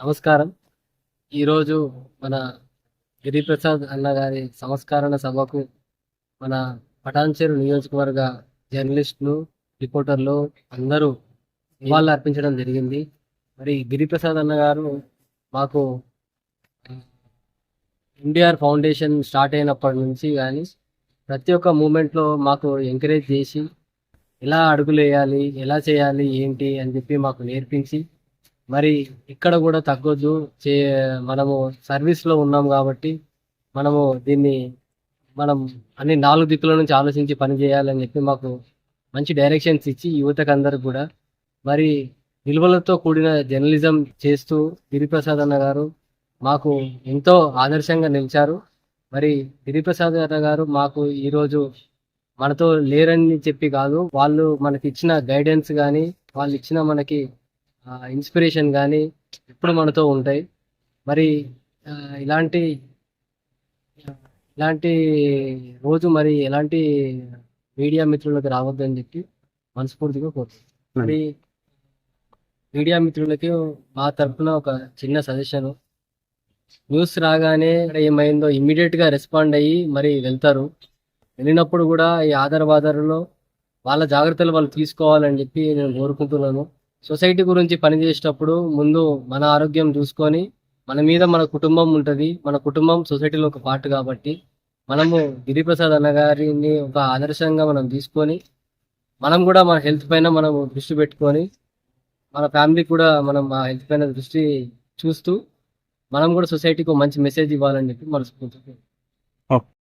నమస్కారం. ఈరోజు మన గిరిప్రసాద్ అన్న గారి సంస్కరణ సభకు మన పటాన్చేరు నియోజకవర్గ జర్నలిస్టులు రిపోర్టర్లు అందరూ నివాళులు అర్పించడం జరిగింది. మరి గిరిప్రసాద్ అన్న గారు మాకు ఎన్టీఆర్ ఫౌండేషన్ స్టార్ట్ అయినప్పటి నుంచి కానీ ప్రతి ఒక్క మూమెంట్లో మాకు ఎంకరేజ్ చేసి ఎలా అడుగులు వేయాలి ఎలా చేయాలి ఏంటి అని చెప్పి మాకు నేర్పించి మరి ఇక్కడ కూడా తగ్గొద్దు. చే మనము సర్వీస్లో ఉన్నాం కాబట్టి మనము దీన్ని మనం అన్ని నాలుగు దిక్కుల నుంచి ఆలోచించి పని చేయాలని చెప్పి మాకు మంచి డైరెక్షన్స్ ఇచ్చి యువతకు కూడా మరి విలువలతో కూడిన జర్నలిజం చేస్తూ గిరిప్రసాద్ అన్న గారు మాకు ఎంతో ఆదర్శంగా నిలిచారు. మరి గిరిప్రసాద్ అన్న గారు మాకు ఈరోజు మనతో లేరని చెప్పి కాదు వాళ్ళు మనకి ఇచ్చిన గైడెన్స్ కానీ వాళ్ళు ఇచ్చిన మనకి ఇన్స్పిరేషన్ కానీ ఎప్పుడు మనతో ఉంటాయి. మరి ఇలాంటి ఇలాంటి రోజు మరి ఎలాంటి మీడియా మిత్రులకు రావద్దని చెప్పి మనస్ఫూర్తిగా కోరుతున్నాను. మరి మీడియా మిత్రులకి మా తరఫున ఒక చిన్న సజెషన్. న్యూస్ రాగానే ఏమైందో ఇమ్మీడియట్గా రెస్పాండ్ అయ్యి మరి వెళ్తారు. వెళ్ళినప్పుడు కూడా ఈ ఆధార బాధారులో వాళ్ళ జాగ్రత్తలు వాళ్ళు తీసుకోవాలని చెప్పి నేను కోరుకుంటున్నాను. సొసైటీ గురించి పనిచేసేటప్పుడు ముందు మన ఆరోగ్యం చూసుకొని మన మీద మన కుటుంబం ఉంటుంది. మన కుటుంబం సొసైటీలో ఒక పార్ట్ కాబట్టి మనము గిరిప్రసాద్ అన్న గారిని ఒక ఆదర్శంగా మనం తీసుకొని మనం కూడా మన హెల్త్ పైన మనం దృష్టి పెట్టుకొని మన ఫ్యామిలీ కూడా మనం ఆ హెల్త్ పైన దృష్టి చూస్తూ మనం కూడా సొసైటీకి ఒక మంచి మెసేజ్ ఇవ్వాలని చెప్పి మనస్ఫూర్తిగా